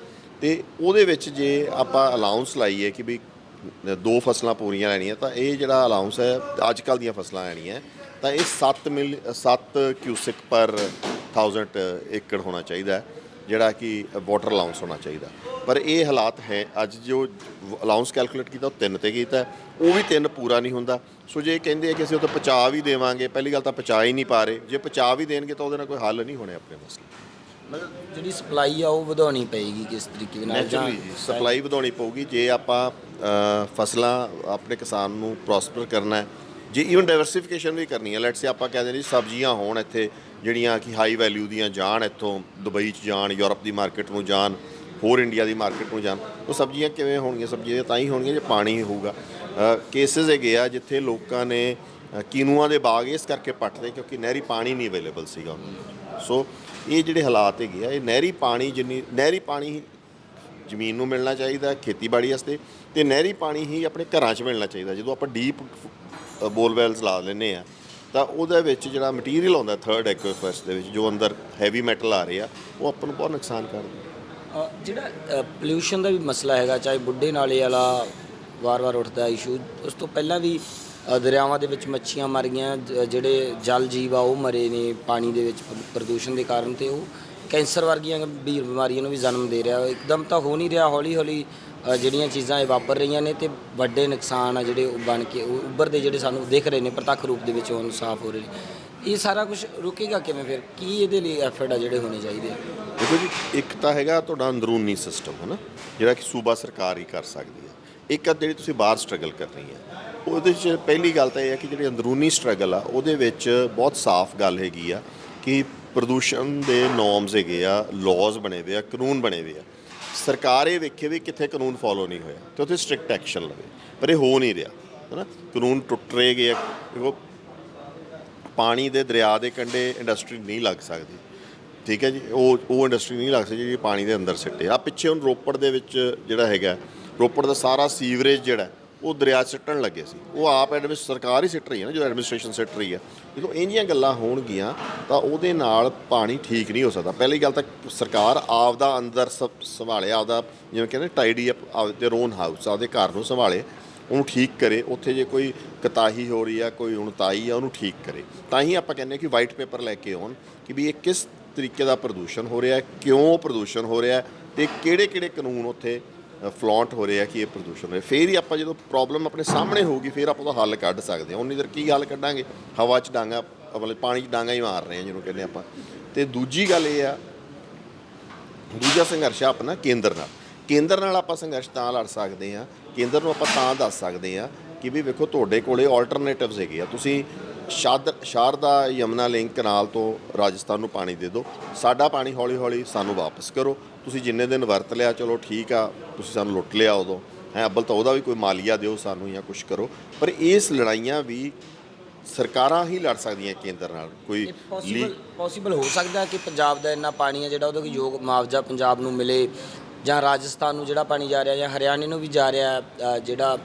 ਤੇ ਉਹਦੇ ਵਿੱਚ ਜੇ ਆਪਾਂ ਅਲਾਉਂਸ ਲਾਈਏ ਕਿ ਵੀ ਦੋ ਫਸਲਾਂ ਪੂਰੀਆਂ ਲੈਣੀਆਂ, ਤਾਂ ਇਹ ਜਿਹੜਾ ਅਲਾਉਂਸ ਹੈ, ਅੱਜ ਕੱਲ ਦੀਆਂ ਫਸਲਾਂ ਲੈਣੀਆਂ ਤਾਂ ਇਹ 7 ਮਿਲ 7 ਕਿਊਸਿਕ ਪਰ 1000 ਏਕੜ ਹੋਣਾ ਚਾਹੀਦਾ ਜਿਹੜਾ ਕਿ ਵਾਟਰ ਅਲਾਉਂਸ ਹੋਣਾ ਚਾਹੀਦਾ ਪਰ ਇਹ ਹਾਲਾਤ ਹੈ ਅੱਜ ਜੋ ਅਲਾਉਂਸ ਕੈਲਕੂਲੇਟ ਕੀਤਾ ਉਹ ਤਿੰਨ ਤੇ ਕੀਤਾ ਉਹ ਵੀ ਤਿੰਨ ਪੂਰਾ ਨਹੀਂ ਹੁੰਦਾ। ਸੋ ਜੇ ਕਹਿੰਦੇ ਆ ਕਿ ਅਸੀਂ ਉਹ ਤਾਂ ਪਚਾ ਵੀ ਦੇਵਾਂਗੇ ਪਹਿਲੀ ਗੱਲ ਤਾਂ ਪਚਾ ਹੀ ਨਹੀਂ ਪਾ ਰਹੇ। ਜੇ ਪਚਾ ਵੀ ਦੇਣਗੇ ਤਾਂ ਉਹਦੇ ਨਾਲ ਕੋਈ ਹੱਲ ਨਹੀਂ ਹੋਣੇ ਆਪਣੇ ਮਸਲੇ ਮਤਲਬ ਜਿਹੜੀ ਸਪਲਾਈ ਆ ਉਹ ਵਧਾਉਣੀ ਪਏਗੀ ਕਿਸ ਤਰੀਕੇ ਨਾਲ ਜੀ ਸਪਲਾਈ ਵਧਾਉਣੀ ਪਊਗੀ। ਜੇ ਆਪਾਂ ਫਸਲਾਂ ਆਪਣੇ ਕਿਸਾਨ ਨੂੰ ਪ੍ਰੋਸਪਰ ਕਰਨਾ ਹੈ ਜੇ ਈਵਨ ਡਾਈਵਰਸਿਫਿਕੇਸ਼ਨ ਵੀ ਕਰਨੀ ਹੈ ਲੈਟਸ ਸੇ ਆਪਾਂ ਕਹਿੰਦੇ ਜੀ ਸਬਜ਼ੀਆਂ ਹੋਣ ਇੱਥੇ ਜਿਹੜੀਆਂ ਕਿ ਹਾਈ ਵੈਲਿਊ ਦੀਆਂ ਜਾਣ ਇੱਥੋਂ ਦੁਬਈ 'ਚ ਜਾਣ ਯੂਰਪ ਦੀ ਮਾਰਕੀਟ ਨੂੰ ਜਾਣ ਹੋਰ ਇੰਡੀਆ ਦੀ ਮਾਰਕੀਟ ਨੂੰ ਜਾਣ ਉਹ ਸਬਜ਼ੀਆਂ ਕਿਵੇਂ ਹੋਣਗੀਆਂ? ਸਬਜ਼ੀਆਂ ਤਾਂ ਹੀ ਹੋਣਗੀਆਂ ਜੇ ਪਾਣੀ ਹੋਊਗਾ। ਕੇਸਿਸ ਹੈਗੇ ਆ ਜਿੱਥੇ ਲੋਕਾਂ ਨੇ ਅ, ਕੀਨੂਆਂ ਦੇ ਬਾਗ ਇਸ ਕਰਕੇ ਪੱਟਦੇ ਕਿਉਂਕਿ ਨਹਿਰੀ ਪਾਣੀ ਨਹੀਂ ਅਵੇਲੇਬਲ ਸੀਗਾ ਉਹਨਾਂ ਸੋ ਇਹ ਜਿਹੜੇ ਹਾਲਾਤ ਹੈਗੇ ਆ ਇਹ ਨਹਿਰੀ ਪਾਣੀ ਜਿੰਨੀ ਨਹਿਰੀ ਪਾਣੀ ਹੀ ਜ਼ਮੀਨ ਨੂੰ ਮਿਲਣਾ ਚਾਹੀਦਾ ਖੇਤੀਬਾੜੀ ਵਾਸਤੇ ਤੇ ਨਹਿਰੀ ਪਾਣੀ ਹੀ ਆਪਣੇ ਘਰਾਂ 'ਚ ਮਿਲਣਾ ਚਾਹੀਦਾ। ਜਦੋਂ ਆਪਾਂ ਡੀਪ ਬੋਲਵੈਲਸ ਲਾ ਲੈਂਦੇ ਆ। ਤਾਂ ਉਹਦੇ ਵਿੱਚ ਜਿਹੜਾ ਮਟੀਰੀਅਲ ਆਉਂਦਾ ਥਰਡ ਐਕੁਇਫਰਸ ਦੇ ਵਿੱਚ, ਜੋ ਅੰਦਰ ਹੈਵੀ ਮੈਟਲ ਆ ਰਹੇ ਆ, ਉਹ ਆਪਾਂ ਨੂੰ ਬਹੁਤ ਨੁਕਸਾਨ ਕਰਦਾ ਜਿਹੜਾ ਪੋਲਿਊਸ਼ਨ ਦਾ ਵੀ ਮਸਲਾ ਹੈਗਾ, ਚਾਹੇ ਬੁੱਢੇ ਨਾਲੇ ਵਾਲਾ ਵਾਰ-ਵਾਰ ਉੱਠਦਾ ਇਸ਼ੂ ਉਸ ਤੋਂ ਪਹਿਲਾਂ ਵੀ ਦਰਿਆਵਾਂ ਦੇ ਵਿੱਚ ਮੱਛੀਆਂ ਮਰ ਗਈਆਂ ਜਿਹੜੇ ਜਲ ਜੀਵ ਆ, ਉਹ ਮਰੇ ਨੇ ਪਾਣੀ ਦੇ ਵਿੱਚ ਪ੍ਰਦੂਸ਼ਣ ਦੇ ਕਾਰਨ ਤੇ ਉਹ ਕੈਂਸਰ ਵਰਗੀਆਂ ਗੰਭੀਰ ਬਿਮਾਰੀਆਂ ਨੂੰ ਵੀ ਜਨਮ ਦੇ ਰਿਹਾ। ਇੱਕਦਮ ਤਾਂ ਹੋ ਨਹੀਂ ਰਿਹਾ, ਹੌਲੀ-ਹੌਲੀ ਅ, ਜਿਹੜੀਆਂ ਚੀਜ਼ਾਂ ਇਹ ਵਾਪਰ ਰਹੀਆਂ ਨੇ ਤੇ ਵੱਡੇ ਨੁਕਸਾਨ ਆ ਜਿਹੜੇ ਉਹ ਬਣ ਕੇ ਉਹ ਉੱਭਰਦੇ ਜਿਹੜੇ ਸਾਨੂੰ ਦਿਖ ਰਹੇ ਨੇ ਪ੍ਰਤੱਖ ਰੂਪ ਦੇ ਵਿੱਚ ਹੁਣ ਸਾਫ਼ ਹੋ ਰਹੇ ਨੇ। ਇਹ ਸਾਰਾ ਕੁਝ ਰੁਕੇਗਾ ਕਿਵੇਂ ਫਿਰ? ਕੀ ਇਹਦੇ ਲਈ ਐਫਰਟ ਆ ਜਿਹੜੇ ਹੋਣੇ ਚਾਹੀਦੇ ਆ? ਦੇਖੋ ਜੀ ਇੱਕ ਤਾਂ ਹੈਗਾ ਤੁਹਾਡਾ ਅੰਦਰੂਨੀ ਸਿਸਟਮ ਹੈ ਨਾ ਜਿਹੜਾ ਕਿ ਸੂਬਾ ਸਰਕਾਰ ਹੀ ਕਰ ਸਕਦੀ ਹੈ। ਇੱਕ ਆ ਜਿਹੜੀ ਤੁਸੀਂ ਬਾਹਰ ਸਟਰਗਲ ਰਹੀ ਹੈ। ਉਹਦੇ 'ਚ ਪਹਿਲੀ ਗੱਲ ਤਾਂ ਇਹ ਹੈ ਕਿ ਜਿਹੜੀ ਅੰਦਰੂਨੀ ਸਟਰਗਲ ਆ ਉਹਦੇ ਵਿੱਚ ਬਹੁਤ ਸਾਫ਼ ਗੱਲ ਹੈਗੀ ਆ ਕਿ ਪ੍ਰਦੂਸ਼ਣ ਦੇ ਨੋਰਮਸ ਹੈਗੇ ਆ ਲਾਜ਼ ਬਣੇ ਹੋਏ ਆ ਕਾਨੂੰਨ ਬਣੇ ਹੋਏ ਆ। ਸਰਕਾਰ ਇਹ ਵੇਖੇ ਵੀ ਕਿੱਥੇ ਕਾਨੂੰਨ ਫੋਲੋ ਨਹੀਂ ਹੋਇਆ ਤੇ ਉੱਥੇ ਸਟ੍ਰਿਕਟ ਐਕਸ਼ਨ ਲਵੇ, ਪਰ ਇਹ ਹੋ ਨਹੀਂ ਰਿਹਾ, ਹੈਨਾ ਕਾਨੂੰਨ ਟੁੱਟ ਰਹੇ ਗਏ ਆ। ਦੇਖੋ, ਪਾਣੀ ਦੇ ਦਰਿਆ ਦੇ ਕੰਢੇ ਇੰਡਸਟਰੀ ਨਹੀਂ ਲੱਗ ਸਕਦੀ, ਠੀਕ ਹੈ ਜੀ ਉਹ ਉਹ ਇੰਡਸਟਰੀ ਨਹੀਂ ਲੱਗ ਸਕਦੀ ਜਿਹੜੀ ਪਾਣੀ ਦੇ ਅੰਦਰ ਸਿੱਟੇ ਆ ਪਿੱਛੇ ਹੁਣ ਰੋਪੜ ਦੇ ਵਿੱਚ ਜਿਹੜਾ ਹੈਗਾ, ਰੋਪੜ ਦਾ ਸਾਰਾ ਸੀਵਰੇਜ ਜਿਹੜਾ ਉਹ ਦਰਿਆ ਸਿੱਟਣ ਲੱਗੇ ਸੀ। ਉਹ ਆਪ ਐਡਮਿਨਿਸ ਸਰਕਾਰ ਹੀ ਸਿੱਟ ਰਹੀ ਹੈ ਨਾ, ਜੋ ਐਡਮਿਨਿਸਟ੍ਰੇਸ਼ਨ ਸਿੱਟ ਰਹੀ ਹੈ। ਜਦੋਂ ਇੰਜੀਆਂ ਗੱਲਾਂ ਹੋਣਗੀਆਂ, ਤਾਂ ਉਹਦੇ ਨਾਲ ਪਾਣੀ ਠੀਕ ਨਹੀਂ ਹੋ ਸਕਦਾ। ਪਹਿਲੀ ਗੱਲ ਤਾਂ ਸਰਕਾਰ ਆਪ ਦਾ ਅੰਦਰ ਸ- ਸੰਭਾਲੇ, ਆਪਦਾ ਜਿਵੇਂ ਕਹਿੰਦੇ ਟਾਈਡੀ ਅਪ ਆਪਦੇ ਰੋਨ ਹਾਊਸ, ਆਪਦੇ ਘਰ ਨੂੰ ਸੰਭਾਲੇ, ਉਹਨੂੰ ਠੀਕ ਕਰੇ। ਉੱਥੇ ਜੇ ਕੋਈ ਕਤਾਹੀ ਹੋ ਰਹੀ ਆ, ਕੋਈ ਉਣਤਾਈ ਆ, ਉਹਨੂੰ ਠੀਕ ਕਰੇ। ਤਾਂ ਹੀ ਆਪਾਂ ਕਹਿੰਦੇ ਕਿ ਵਾਈਟ ਪੇਪਰ ਲੈ ਕੇ ਆਉਣ ਕਿ ਵੀ ਇਹ ਕਿਸ ਤਰੀਕੇ ਦਾ ਪ੍ਰਦੂਸ਼ਣ ਹੋ ਰਿਹਾ ਕਿਉਂ ਪ੍ਰਦੂਸ਼ਣ ਹੋ ਰਿਹਾ ਹੈ ਤੇ ਕਿਹੜੇ ਕਿਹੜੇ ਕਾਨੂੰਨ ਉੱਥੇ ਫਲੌਂਟ ਹੋ ਰਿਹਾ ਕਿ ਇਹ ਪ੍ਰਦੂਸ਼ਣ ਹੋ ਰਿਹਾ। ਫੇਰ ਹੀ ਆਪਾਂ ਜਦੋਂ ਪ੍ਰੋਬਲਮ ਆਪਣੇ ਸਾਹਮਣੇ ਹੋਊਗੀ, ਫਿਰ ਆਪਾਂ ਉਹਦਾ ਹੱਲ ਕੱਢ ਸਕਦੇ ਹਾਂ। ਉਨੀ ਦੇਰ ਕੀ ਹੱਲ ਕੱਢਾਂਗੇ? ਹਵਾ 'ਚ ਡਾਂਗਾ, ਮਤਲਬ ਪਾਣੀ 'ਚ ਡਾਂਗਾ ਹੀ ਮਾਰ ਰਹੇ ਹਾਂ, ਜਿਹਨੂੰ ਕਹਿੰਦੇ ਆਪਾਂ। ਤੇ ਦੂਜੀ ਗੱਲ ਇਹ ਆ, ਦੂਜਾ ਸੰਘਰਸ਼ ਆ ਆਪਣਾ ਕੇਂਦਰ ਨਾਲ। ਕੇਂਦਰ ਨਾਲ ਆਪਾਂ ਸੰਘਰਸ਼ ਤਾਂ ਲੜ ਸਕਦੇ ਹਾਂ। ਕੇਂਦਰ ਨੂੰ ਆਪਾਂ ਤਾਂ ਦੱਸ ਸਕਦੇ ਹਾਂ ਕਿ ਵੀ ਵੇਖੋ, ਤੁਹਾਡੇ ਕੋਲੇ ਆਲਟਰਨੇਟਿਵਸ ਹੈਗੇ ਆ। ਤੁਸੀਂ ਸ਼ਾਦ ਸ਼ਾਰਦਾ ਯਮਨਾ ਲਿੰਕ ਕਨਾਲ ਤੋਂ ਰਾਜਸਥਾਨ ਨੂੰ ਪਾਣੀ ਦੇ ਦਿਓ। ਸਾਡਾ ਪਾਣੀ ਹੌਲੀ ਹੌਲੀ ਸਾਨੂੰ ਵਾਪਸ ਕਰੋ। ਤੁਸੀਂ ਜਿੰਨੇ ਦਿਨ ਵਰਤ ਲਿਆ ਚਲੋ ਠੀਕ ਆ ਤੁਸੀਂ ਸਾਨੂੰ ਲੁੱਟ ਲਿਆ ਉਦੋਂ। ਹੈ ਅੱਬਲ ਤਾਂ ਉਹਦਾ ਵੀ ਕੋਈ ਮਾਲੀਆ ਦਿਓ ਸਾਨੂੰ ਜਾਂ ਕੁਝ ਕਰੋ। ਪਰ ਇਸ ਲੜਾਈਆਂ ਵੀ ਸਰਕਾਰਾਂ ਹੀ ਲੜ ਸਕਦੀਆਂ ਕੇਂਦਰ ਨਾਲ। ਕੋਈ ਪੋਸੀਬਲ ਪੋਸੀਬਲ ਹੋ ਸਕਦਾ ਕਿ ਪੰਜਾਬ ਦਾ ਇੰਨਾ ਪਾਣੀ ਹੈ ਜਿਹੜਾ ਉਹਦਾ ਕੋਈ ਯੋਗ ਮੁਆਵਜ਼ਾ ਪੰਜਾਬ ਨੂੰ ਮਿਲੇ ਜਾਂ ਰਾਜਸਥਾਨ ਨੂੰ ਜਿਹੜਾ ਪਾਣੀ ਜਾ ਰਿਹਾ ਜਾਂ ਹਰਿਆਣੇ ਨੂੰ ਵੀ ਜਾ ਰਿਹਾ ਜਿਹੜਾ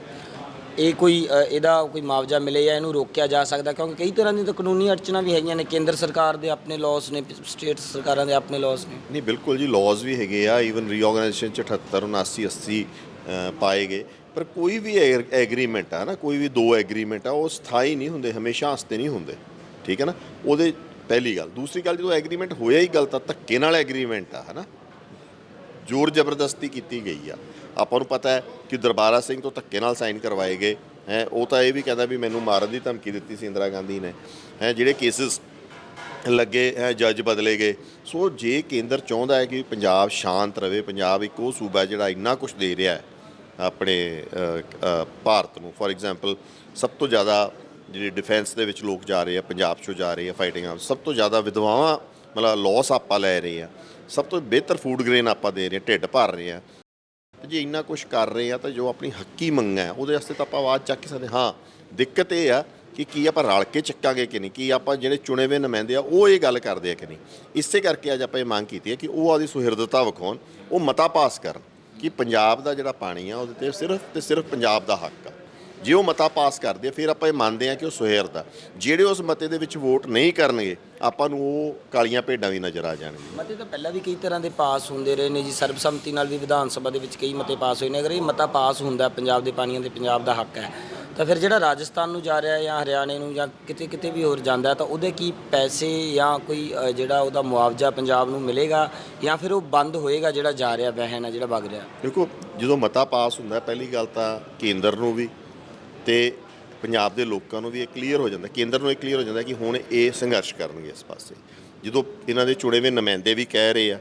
ਇਹ ਕੋਈ ਅ, ਇਹਦਾ ਕੋਈ ਮੁਆਵਜ਼ਾ ਮਿਲੇ ਜਾਂ ਇਹਨੂੰ ਰੋਕਿਆ ਜਾ ਸਕਦਾ? ਕਿਉਂਕਿ ਕਈ ਤਰ੍ਹਾਂ ਦੀਆਂ ਤਾਂ ਕਾਨੂੰਨੀ ਅੜਚਨਾਂ ਵੀ ਹੈਗੀਆਂ ਨੇ। ਕੇਂਦਰ ਸਰਕਾਰ ਦੇ ਆਪਣੇ ਲਾਅਸ ਨੇ ਸਟੇਟ ਸਰਕਾਰਾਂ ਦੇ ਆਪਣੇ ਲਾਅਸ ਨੇ। ਨਹੀਂ ਬਿਲਕੁਲ ਜੀ ਲਾਜ਼ ਵੀ ਹੈਗੇ ਆ। ਈਵਨ ਰੀਆਰਗੇਨਾਈਜੇਸ਼ਨ ਚ 78 79 80 ਅ, ਪਾਏ ਗਏ। ਪਰ ਕੋਈ ਵੀ ਐਗਰੀਮੈਂਟ ਆ ਨਾ ਕੋਈ ਵੀ ਦੋ ਐਗਰੀਮੈਂਟ ਆ ਉਹ ਸਥਾਈ ਨਹੀਂ ਹੁੰਦੇ ਹਮੇਸ਼ਾ ਹਸਤੇ ਨਹੀਂ ਹੁੰਦੇ। ਠੀਕ ਹੈ ਨਾ? ਉਹਦੇ ਪਹਿਲੀ ਗੱਲ। ਦੂਸਰੀ ਗੱਲ ਜਦੋਂ ਐਗਰੀਮੈਂਟ ਹੋਇਆ ਹੀ ਗੱਲ ਤਾਂ ਧੱਕੇ ਨਾਲ ਐਗਰੀਮੈਂਟ ਆ ਹਨਾ? ਜ਼ੋਰ ਜ਼ਬਰਦਸਤੀ ਕੀਤੀ ਗਈ ਆ। ਆਪਾਂ ਨੂੰ ਪਤਾ ਹੈ ਕਿ ਦਰਬਾਰਾ ਸਿੰਘ ਤੋਂ ਧੱਕੇ ਨਾਲ ਸਾਈਨ ਕਰਵਾਏ ਗਏ। ਹੈ, ਉਹ ਤਾਂ ਇਹ ਵੀ ਕਹਿੰਦਾ ਵੀ ਮੈਨੂੰ ਮਾਰਨ ਦੀ ਧਮਕੀ ਦਿੱਤੀ ਸੀ ਇੰਦਰਾ ਗਾਂਧੀ ਨੇ। ਹੈ, ਜਿਹੜੇ ਕੇਸਿਸ ਲੱਗੇ, ਹੈ, ਜੱਜ ਬਦਲੇ ਗਏ। ਸੋ ਜੇ ਕੇਂਦਰ ਚਾਹੁੰਦਾ ਹੈ ਕਿ ਪੰਜਾਬ ਸ਼ਾਂਤ ਰਵੇ, ਪੰਜਾਬ ਇੱਕ ਉਹ ਸੂਬਾ ਜਿਹੜਾ ਇੰਨਾ ਕੁਝ ਦੇ ਰਿਹਾ ਹੈ ਆਪਣੇ ਭਾਰਤ ਨੂੰ। ਫੋਰ ਐਗਜ਼ਾਮਪਲ ਸਭ ਤੋਂ ਜ਼ਿਆਦਾ ਜਿਹੜੇ ਡਿਫੈਂਸ ਦੇ ਵਿੱਚ ਲੋਕ ਜਾ ਰਹੇ ਆ, ਪੰਜਾਬ 'ਚੋਂ ਜਾ ਰਹੇ ਆ ਫਾਈਟਿੰਗ ਆ ਸਭ ਤੋਂ ਜ਼ਿਆਦਾ ਵਿਧਵਾਵਾਂ, ਮਤਲਬ ਲਾਸ ਆਪਾਂ ਲੈ ਰਹੇ ਆ। ਸਭ ਤੋਂ ਬਿਹਤਰ ਫੂਡ ਗ੍ਰੇਨ ਆਪਾਂ ਦੇ ਰਹੇ ਆ, ਢਿੱਡ ਭਰ ਰਹੇ ਆ। ਤੇ ਜੇ ਇੰਨਾ ਕੁਝ ਕਰ ਰਹੇ ਆ ਤਾਂ ਜੋ ਆਪਣੀ ਹੱਕੀ ਮੰਗਾਂ ਹੈ ਉਹਦੇ ਵਾਸਤੇ ਤਾਂ ਆਪਾਂ ਆਵਾਜ਼ ਚੱਕ ਹੀ ਸਕਦੇ। ਹਾਂ, ਦਿੱਕਤ ਇਹ ਆ ਕਿ ਕੀ ਆਪਾਂ ਰਲ ਕੇ ਚੱਕਾਂਗੇ ਕਿ ਨਹੀਂ? ਕੀ ਆਪਾਂ ਜਿਹੜੇ ਚੁਣੇ ਹੋਏ ਨੁਮਾਇੰਦੇ ਆ, ਉਹ ਇਹ ਗੱਲ ਕਰਦੇ ਆ ਕਿ ਨਹੀਂ? ਇਸੇ ਕਰਕੇ ਅੱਜ ਆਪਾਂ ਇਹ ਮੰਗ ਕੀਤੀ ਹੈ ਕਿ ਉਹ ਆਦੀ ਸੁਹਿਰਦਤਾ ਵਿਖਾਉਣ, ਉਹ ਮਤਾ ਪਾਸ ਕਰਨ ਕਿ ਪੰਜਾਬ ਦਾ ਜਿਹੜਾ ਪਾਣੀ ਆ, ਉਹਦੇ ਤੇ ਸਿਰਫ ਤੇ ਸਿਰਫ ਪੰਜਾਬ ਦਾ ਹੱਕ ਆ। ਜੇ ਉਹ ਮਤਾ ਪਾਸ ਕਰਦੇ ਆ ਫਿਰ ਆਪਾਂ ਇਹ ਮੰਨਦੇ ਆ ਕਿ ਉਹ ਸੁਹਿਰਦ ਆ। ਜਿਹੜੇ ਉਸ ਮਤੇ ਦੇ ਵਿੱਚ ਵੋਟ ਨਹੀਂ ਕਰਨਗੇ ਆਪਾਂ ਨੂੰ ਉਹ ਕਾਲੀਆਂ ਭੇਡਾਂ ਵੀ ਨਜ਼ਰ ਆ ਜਾਣਗੀਆਂ। ਮਤੇ ਤਾਂ ਪਹਿਲਾਂ ਵੀ ਕਈ ਤਰ੍ਹਾਂ ਦੇ ਪਾਸ ਹੁੰਦੇ ਰਹੇ ਨੇ ਜੀ। ਸਰਬਸੰਮਤੀ ਨਾਲ ਵੀ ਵਿਧਾਨ ਸਭਾ ਦੇ ਵਿੱਚ ਕਈ ਮਤੇ ਪਾਸ ਹੋਏ ਨੇ। ਅਗਰ ਇਹ ਮਤਾ ਪਾਸ ਹੁੰਦਾ ਪੰਜਾਬ ਦੇ ਪਾਣੀਆਂ ਦੇ ਪੰਜਾਬ ਦਾ ਹੱਕ ਹੈ ਤਾਂ ਫਿਰ ਜਿਹੜਾ ਰਾਜਸਥਾਨ ਨੂੰ ਜਾ ਰਿਹਾ ਜਾਂ ਹਰਿਆਣੇ ਨੂੰ ਜਾਂ ਕਿਤੇ ਕਿਤੇ ਵੀ ਹੋਰ ਜਾਂਦਾ ਤਾਂ ਉਹਦੇ ਕੀ ਪੈਸੇ ਜਾਂ ਕੋਈ ਜਿਹੜਾ ਉਹਦਾ ਮੁਆਵਜ਼ਾ ਪੰਜਾਬ ਨੂੰ ਮਿਲੇਗਾ ਜਾਂ ਫਿਰ ਉਹ ਬੰਦ ਹੋਏਗਾ ਜਿਹੜਾ ਜਾ ਰਿਹਾ ਵਹਿਣ ਹੈ ਜਿਹੜਾ ਵਗ ਰਿਹਾ? ਦੇਖੋ ਜਦੋਂ ਮਤਾ ਪਾਸ ਹੁੰਦਾ ਪਹਿਲੀ ਗੱਲ ਤਾਂ ਕੇਂਦਰ ਨੂੰ ਵੀ ਤੇ ਪੰਜਾਬ ਦੇ ਲੋਕਾਂ ਨੂੰ ਵੀ ਇਹ ਕਲੀਅਰ ਹੋ ਜਾਂਦਾ, ਕੇਂਦਰ ਨੂੰ ਇਹ ਕਲੀਅਰ ਹੋ ਜਾਂਦਾ ਕਿ ਹੁਣ ਇਹ ਸੰਘਰਸ਼ ਕਰਨਗੇ ਇਸ ਪਾਸੇ। ਜਦੋਂ ਇਹਨਾਂ ਦੇ ਚੁਣੇ ਹੋਏ ਨੁਮਾਇੰਦੇ ਵੀ ਕਹਿ ਰਹੇ ਆ,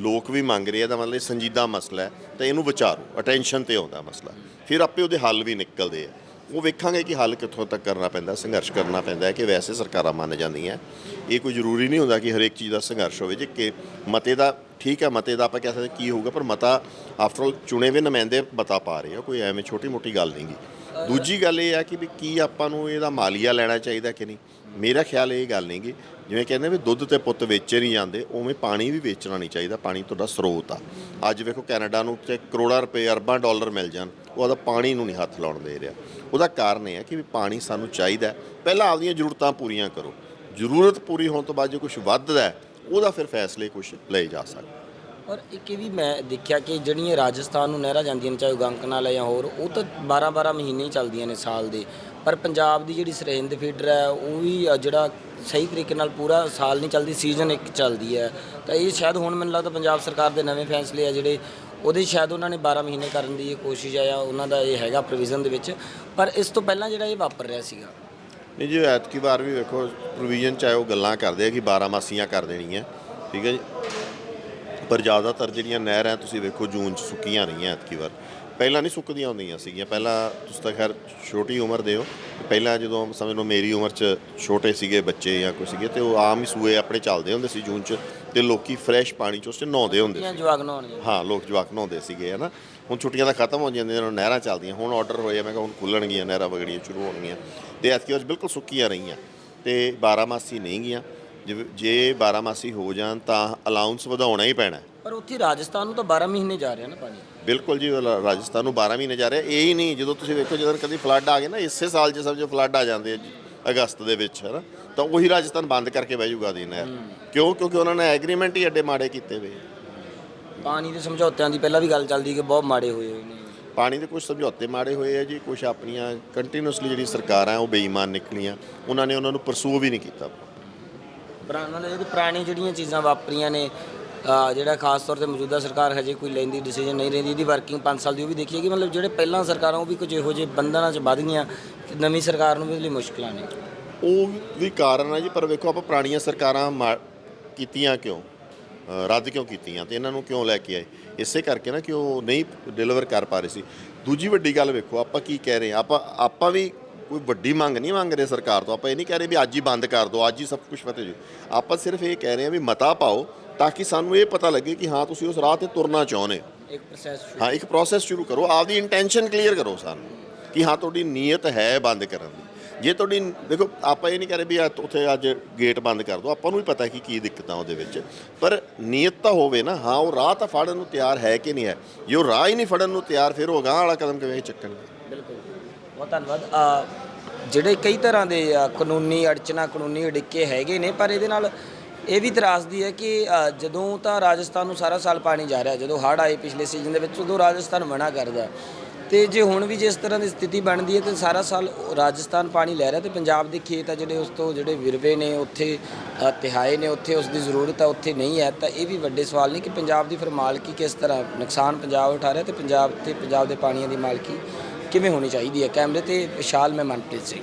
ਲੋਕ ਵੀ ਮੰਗ ਰਹੇ ਆ ਦਾ ਮਤਲਬ ਇਹ ਸੰਜੀਦਾ ਮਸਲਾ ਹੈ, ਤਾਂ ਇਹਨੂੰ ਵਿਚਾਰੋ ਅਟੈਂਸ਼ਨ ਤੇ ਆਉਂਦਾ ਮਸਲਾ। ਫਿਰ ਆਪੇ ਉਹਦੇ ਹੱਲ ਵੀ ਨਿਕਲਦੇ ਆ। ਉਹ ਵੇਖਾਂਗੇ ਕਿ ਹੱਲ ਕਿੱਥੋਂ ਤੱਕ ਕਰਨਾ ਪੈਂਦਾ, ਸੰਘਰਸ਼ ਕਰਨਾ ਪੈਂਦਾ ਹੈ ਕਿ ਵੈਸੇ ਸਰਕਾਰਾਂ ਮੰਨ ਜਾਂਦੀਆਂ ਇਹ ਕੋਈ ਜ਼ਰੂਰੀ ਨਹੀਂ ਹੁੰਦਾ ਕਿ ਹਰੇਕ ਚੀਜ਼ ਦਾ ਸੰਘਰਸ਼ ਹੋਵੇ, ਜੇ ਕਿ ਮਤੇ ਦਾ, ਠੀਕ ਹੈ, ਮਤੇ ਦਾ ਆਪਾਂ ਕਹਿ ਸਕਦੇ ਕੀ ਹੋਊਗਾ, ਪਰ ਮਤਾ ਆਫਟਰ ਆਲ ਚੁਣੇ ਹੋਏ ਨੁਮਾਇੰਦੇ ਮਤਾ ਪਾ ਰਹੇ ਆ, ਕੋਈ ਐਵੇਂ ਛੋਟੀ ਮੋਟੀ ਗੱਲ ਨਹੀਂਗੀ ਦੂਜੀ ਗੱਲ ਇਹ ਆ ਕਿ ਵੀ ਕੀ ਆਪਾਂ ਨੂੰ ਇਹਦਾ ਮਾਲੀਆ ਲੈਣਾ ਚਾਹੀਦਾ ਕਿ ਨਹੀਂ? ਮੇਰਾ ਖਿਆਲ ਇਹ ਗੱਲ ਨਹੀਂਗੀ ਜਿਵੇਂ ਕਹਿੰਦੇ ਵੀ ਦੁੱਧ ਤੇ ਪੁੱਤ ਵੇਚੇ ਨਹੀਂ ਜਾਂਦੇ, ਉਵੇਂ ਪਾਣੀ ਵੀ ਵੇਚਣਾ ਨਹੀਂ ਚਾਹੀਦਾ, ਪਾਣੀ ਤੁਹਾਡਾ ਸਰੋਤ ਆ। ਅੱਜ ਵੇਖੋ ਕੈਨੇਡਾ ਨੂੰ ਤੇ ਕਰੋੜਾਂ ਰੁਪਏ, ਅਰਬਾਂ ਡਾਲਰ ਮਿਲ ਜਾਣ, ਉਹ ਆਦਾ ਪਾਣੀ ਨੂੰ ਨਹੀਂ ਹੱਥ ਲਾਉਣ ਦੇ ਰਿਹਾ। ਉਹਦਾ ਕਾਰਨ ਇਹ ਹੈ ਕਿ ਵੀ ਪਾਣੀ ਸਾਨੂੰ ਚਾਹੀਦਾ ਪਹਿਲਾਂ ਆਪਦੀਆਂ ਜ਼ਰੂਰਤਾਂ ਪੂਰੀਆਂ ਕਰੋ। ਜ਼ਰੂਰਤ ਪੂਰੀ ਹੋਣ ਤੋਂ ਬਾਅਦ ਜੇ ਕੁਝ ਵੱਧਦਾ ਉਹਦਾ ਫਿਰ ਫੈਸਲੇ ਕੁਝ ਲਏ ਜਾ ਸਕਦੇ। ਔਰ ਇੱਕ ਇਹ ਵੀ ਮੈਂ ਦੇਖਿਆ ਕਿ ਜਿਹੜੀਆਂ ਰਾਜਸਥਾਨ ਨੂੰ ਨਹਿਰਾਂ ਜਾਂਦੀਆਂ ਨੇ, ਚਾਹੇ ਉਹ ਗੰਕ ਨਾਲ ਹੈ ਜਾਂ ਹੋਰ, ਉਹ ਤਾਂ 12-12 ਮਹੀਨੇ ਹੀ ਚੱਲਦੀਆਂ ਨੇ ਸਾਲ ਦੇ। ਪਰ ਪੰਜਾਬ ਦੀ ਜਿਹੜੀ ਸਰਹਿੰਦ ਫੀਡਰ ਹੈ, ਉਹ ਵੀ ਜਿਹੜਾ ਸਹੀ ਤਰੀਕੇ ਨਾਲ ਪੂਰਾ ਸਾਲ ਨਹੀਂ ਚੱਲਦੀ, ਸੀਜ਼ਨ ਇੱਕ ਚੱਲਦੀ ਹੈ। ਤਾਂ ਇਹ ਸ਼ਾਇਦ ਹੁਣ ਮੈਨੂੰ ਲੱਗਦਾ ਪੰਜਾਬ ਸਰਕਾਰ ਦੇ ਨਵੇਂ ਫੈਸਲੇ ਆ ਜਿਹੜੇ, ਉਹਦੇ ਸ਼ਾਇਦ ਉਹਨਾਂ ਨੇ 12 ਮਹੀਨੇ ਕਰਨ ਦੀ ਇਹ ਕੋਸ਼ਿਸ਼ ਆ ਜਾਂ ਉਹਨਾਂ ਦਾ ਇਹ ਹੈਗਾ ਪ੍ਰੋਵੀਜ਼ਨ ਦੇ ਵਿੱਚ। ਪਰ ਇਸ ਤੋਂ ਪਹਿਲਾਂ ਜਿਹੜਾ ਇਹ ਵਾਪਰ ਰਿਹਾ ਸੀਗਾ। ਨਹੀਂ ਜੀ, ਐਤਕੀ ਵਾਰ ਵੀ ਵੇਖੋ ਪ੍ਰੋਵੀਜ਼ਨ ਚਾਹੇ ਉਹ ਗੱਲਾਂ ਕਰਦੇ ਆ ਕਿ 12 ਮਾਸੀਆਂ ਕਰ ਦੇਣੀਆਂ, ਠੀਕ ਹੈ ਜੀ। ਪਰ ਜ਼ਿਆਦਾਤਰ ਜਿਹੜੀਆਂ ਨਹਿਰਾਂ ਤੁਸੀਂ ਵੇਖੋ ਜੂਨ ਚ ਸੁੱਕੀਆਂ ਰਹੀਆਂ ਐਤਕੀ ਵਾਰ ਪਹਿਲਾਂ ਨਹੀਂ ਸੁੱਕਦੀਆਂ ਹੁੰਦੀਆਂ ਸੀਗੀਆਂ ਪਹਿਲਾਂ ਤੁਸੀਂ ਤਾਂ ਖੈਰ ਛੋਟੀ ਉਮਰ ਦੇ ਹੋ ਪਹਿਲਾਂ ਜਦੋਂ ਸਮਝ ਲਓ ਮੇਰੀ ਉਮਰ 'ਚ ਛੋਟੇ ਸੀਗੇ ਬੱਚੇ ਜਾਂ ਕੋਈ ਸੀਗੇ ਤੇ ਉਹ ਆਮ ਹੀ ਸੂਏ ਆਪਣੇ ਚੱਲਦੇ ਹੁੰਦੇ ਸੀ ਜੂਨ 'ਚ ਤੇ ਲੋਕੀ ਫਰੈਸ਼ ਪਾਣੀ 'ਚ ਉਸ 'ਚ ਨਹਾਉਂਦੇ ਹੁੰਦੇ ਸੀ। ਜਾਂ ਜਵਾਗ ਨਹਾਉਣਗੇ ਹਾਂ ਲੋਕ ਜਵਾਕ ਨਹਾਉਂਦੇ ਸੀਗੇ ਹਨਾ। ਹੁਣ ਛੁੱਟੀਆਂ ਤਾਂ ਖਤਮ ਹੋ ਜਾਂਦੀਆਂ ਨੇ ਨਹਿਰਾਂ ਚੱਲਦੀਆਂ ਹੁਣ ਆਰਡਰ ਹੋਏ ਆ ਮੈਂ ਕਿਹਾ ਹੁਣ ਖੁੱਲਣਗੀਆਂ ਨਹਿਰਾਂ ਵਗੜੀਆਂ ਸ਼ੁਰੂ ਹੋਣਗੀਆਂ। ਤੇ ਐਤਕੀ ਵਾਰ ਬਿਲਕੁਲ ਸੁੱਕੀਆਂ ਰਹੀਆਂ ਤੇ 12 ਮਾਸੀ ਨਹੀਂ ਗੀਆਂ ਜਿਵੇਂ- ਜੇ 12 ਮਾਸੀ ਹੋ ਜਾਣ ਤਾਂ ਅਲਾਉਂਸ ਵਧਾਉਣਾ ਹੀ ਪੈਣਾ ਹੈ। ਪਰ ਉੱਥੇ ਰਾਜਸਥਾਨ ਨੂੰ ਤਾਂ 12 ਮਹੀਨੇ ਜਾ ਰਿਹਾ ਨਾ ਪਾਣੀ ਬਿਲਕੁਲ ਜੀ ਰਾ- ਰਾਜਸਥਾਨ ਨੂੰ 12 ਮਹੀਨੇ ਜਾ ਰਿਹਾ। ਇਹ ਹੀ ਨਹੀਂ ਜਦੋਂ ਤੁਸੀਂ ਵੇਖੋ ਜਦੋਂ ਕਦੀ ਫਲੱਡ ਆ ਗਏ ਨਾ ਇਸੇ ਸਾਲ 'ਚ ਸਮਝੋ ਫਲੱਡ ਆ ਜਾਂਦੇ ਆ ਜੀ ਅਗਸਤ ਦੇ ਵਿੱਚ ਹੈ ਨਾ ਤਾਂ ਉਹੀ ਰਾਜਸਥਾਨ ਬੰਦ ਕਰਕੇ ਬਹਿ ਜਾਊਗਾ ਦੀ ਨਹਿਰ ਕਿਉਂ? ਕਿਉਂਕਿ ਉਹਨਾਂ ਨੇ ਐਗਰੀਮੈਂਟ ਹੀ ਐਡੇ ਮਾੜੇ ਕੀਤੇ ਹੋਏ ਆ। ਪਾਣੀ ਦੇ ਸਮਝੌਤਿਆਂ ਦੀ ਪਹਿਲਾਂ ਵੀ ਗੱਲ ਚੱਲਦੀ ਕਿ ਬਹੁਤ ਮਾੜੇ ਹੋਏ ਹੋਏ ਨੇ। ਪਾਣੀ ਦੇ ਕੁਝ ਸਮਝੌਤੇ ਮਾੜੇ ਹੋਏ ਆ ਜੀ ਕੁਝ ਆਪਣੀਆਂ ਕੰਟੀਨਿਊਸਲੀ ਜਿਹੜੀ ਸਰਕਾਰਾਂ ਉਹ ਬੇਈਮਾਨ ਨਿਕਲੀਆਂ ਉਹਨਾਂ ਨੇ ਉਹਨਾਂ ਨੂੰ ਪਰਸੂ ਵੀ ਨਹੀਂ ਕੀਤਾ। ਪੁਰਾਣਾ ਜਿਹੜੀ ਪੁਰਾਣੀ ਜਿਹੜੀਆਂ ਚੀਜ਼ਾਂ ਵਾਪਰੀਆਂ ਨੇ ਅਹ ਜਿਹੜਾ ਖਾਸ ਤੌਰ ਤੇ ਮੌਜੂਦਾ ਸਰਕਾਰ ਹਜੇ ਕੋਈ ਲੈਂਦੀ ਡਿਸੀਜਨ ਨਹੀਂ ਲੈਂਦੀ ਇਹਦੀ ਵਰਕਿੰਗ 5 ਸਾਲ ਦੀ ਉਹ ਵੀ ਦੇਖੀਏ ਕਿ ਮਤਲਬ ਜਿਹੜੇ ਪਹਿਲਾਂ ਸਰਕਾਰਾਂ ਉਹ ਵੀ ਕੁਝ ਇਹੋ ਜਿਹੇ ਬੰਧਨਾਂ 'ਚ ਵੱਧ ਗਈਆਂ ਕਿ ਨਵੀਂ ਸਰਕਾਰ ਨੂੰ ਵੀ ਉਹਦੇ ਲਈ ਮੁਸ਼ਕਲਾਂ ਨੇ। ਉਹ ਵੀ ਕਾਰਨ ਹੈ ਜੀ ਪਰ ਵੇਖੋ ਆਪਾਂ ਪੁਰਾਣੀਆਂ ਸਰਕਾਰਾਂ ਮਾ- ਕੀਤੀਆਂ ਕਿਉਂ? ਅ, ਰੱਦ ਕਿਉਂ ਕੀਤੀਆਂ ਤੇ ਇਹਨਾਂ ਨੂੰ ਕਿਉਂ ਲੈ ਕੇ ਆਏ? ਇਸੇ ਕਰਕੇ ਨਾ ਕਿ ਉਹ ਨਹੀਂ ਡਿਲੀਵਰ ਕਰ ਪਾ ਰਹੇ ਸੀ। ਦੂਜੀ ਵੱਡੀ ਗੱਲ ਵੇਖੋ ਆਪਾਂ ਕੀ ਕਹਿ ਰਹੇ ਹਾਂ? ਆਪਾਂ ਆਪਾਂ ਵੀ ਕੋਈ ਵੱਡੀ ਮੰਗ ਨਹੀਂ ਮੰਗ ਰਹੇ ਸਰਕਾਰ ਤੋਂ। ਆਪਾਂ ਇਹ ਨਹੀਂ ਕਹਿ ਰਹੇ ਵੀ ਅੱਜ ਹੀ ਬੰਦ ਕਰ ਦਿਓ ਅੱਜ ਹੀ ਸਭ ਕੁਝ ਫਤਿਹ ਜੀ। ਆਪਾਂ ਸਿਰਫ ਇਹ ਕਹਿ ਰਹੇ ਹਾਂ ਵੀ ਮਤਾ ਪਾਓ ਤਾਂ ਕਿ ਸਾਨੂੰ ਇਹ ਪਤਾ ਲੱਗੇ ਕਿ ਹਾਂ ਤੁਸੀਂ ਉਸ ਰਾਹ ਤੇ ਤੁਰਨਾ ਚਾਹੁੰਦੇ ਹੋ। ਇੱਕ ਪ੍ਰੋਸੈਸ ਹਾਂ ਇੱਕ ਪ੍ਰੋਸੈਸ ਸ਼ੁਰੂ ਕਰੋ ਆਪਦੀ ਇੰਟੈਂਸ਼ਨ ਕਲੀਅਰ ਕਰੋ ਸਾਨੂੰ ਕਿ ਹਾਂ ਤੁਹਾਡੀ ਨੀਅਤ ਹੈ ਬੰਦ ਕਰਨ ਦੀ। ਜੇ ਤੁਹਾਡੀ ਦੇਖੋ ਆਪਾਂ ਇਹ ਨਹੀਂ ਕਹਿ ਰਹੇ ਵੀ ਉੱਥੇ ਅੱਜ ਗੇਟ ਬੰਦ ਕਰ ਦਿਓ ਆਪਾਂ ਨੂੰ ਵੀ ਪਤਾ ਕਿ ਕੀ ਦਿੱਕਤਾਂ ਉਹਦੇ ਵਿੱਚ। ਪਰ ਨੀਅਤ ਤਾਂ ਹੋਵੇ ਨਾ ਹਾਂ ਉਹ ਰਾਹ ਤਾਂ ਫੜਨ ਨੂੰ ਤਿਆਰ ਹੈ ਕਿ ਨਹੀਂ ਹੈ। ਜੇ ਉਹ ਰਾਹ ਹੀ ਨਹੀਂ ਫੜਨ ਨੂੰ ਤਿਆਰ ਫਿਰ ਉਹ ਅਗਾਂਹ ਵਾਲਾ ਕਦਮ ਕਿਵੇਂ ਚੱਕਣਗੇ? ਬਿਲਕੁਲ ਬਹੁਤ ਧੰਨਵਾਦ। ਜਿਹੜੇ ਕਈ ਤਰ੍ਹਾਂ ਦੇ ਕਾਨੂੰਨੀ ਅੜਚਨਾ, ਕਾਨੂੰਨੀ ਅੜਿੱਕੇ ਹੈਗੇ ਨੇ, ਪਰ ਇਹਦੇ ਨਾਲ ਇਹ ਵੀ ਤਰਾਸਦੀ ਹੈ ਕਿ ਜਦੋਂ ਤਾਂ ਰਾਜਸਥਾਨ ਨੂੰ ਸਾਰਾ ਸਾਲ ਪਾਣੀ ਜਾ ਰਿਹਾ, ਜਦੋਂ ਹੜ੍ਹ ਆਏ ਪਿਛਲੇ ਸੀਜ਼ਨ ਦੇ ਵਿੱਚ, ਉਦੋਂ ਰਾਜਸਥਾਨ ਮਨਾ ਕਰਦਾ। ਤੇ ਜੇ ਹੁਣ ਵੀ ਜਿਸ ਤਰ੍ਹਾਂ ਦੀ ਸਥਿਤੀ ਬਣਦੀ ਹੈ, ਤੇ ਸਾਰਾ ਸਾਲ ਰਾਜਸਥਾਨ ਪਾਣੀ ਲੈ ਰਿਹਾ, ਤੇ ਪੰਜਾਬ ਦੇ ਖੇਤ ਆ ਜਿਹੜੇ ਉਸ ਤੋਂ ਜਿਹੜੇ ਵਿਰਵੇ ਨੇ, ਉੱਥੇ ਤਿਹਾਏ ਨੇ, ਉੱਥੇ ਉਸ ਦੀ ਜ਼ਰੂਰਤ ਆ, ਉੱਥੇ ਨਹੀਂ ਹੈ, ਤਾਂ ਇਹ ਵੀ ਵੱਡੇ ਸਵਾਲ ਨੇ ਕਿ ਪੰਜਾਬ ਦੀ ਫਿਰ ਮਾਲਕੀ ਕਿਸ ਤਰ੍ਹਾਂ, ਨੁਕਸਾਨ ਪੰਜਾਬ ਉਠਾ ਰਿਹਾ ਤੇ ਪੰਜਾਬ ਤੇ ਪੰਜਾਬ ਦੇ ਪਾਣੀਆਂ ਦੀ ਮਾਲਕੀ ਕਿਵੇਂ ਹੋਣੀ ਚਾਹੀਦੀ ਹੈ ਕੈਮਰੇ ਤੇ ਵਿਸ਼ਾਲ ਮੈਂ ਮਨਪ੍ਰੀਤ ਸਿੰਘ।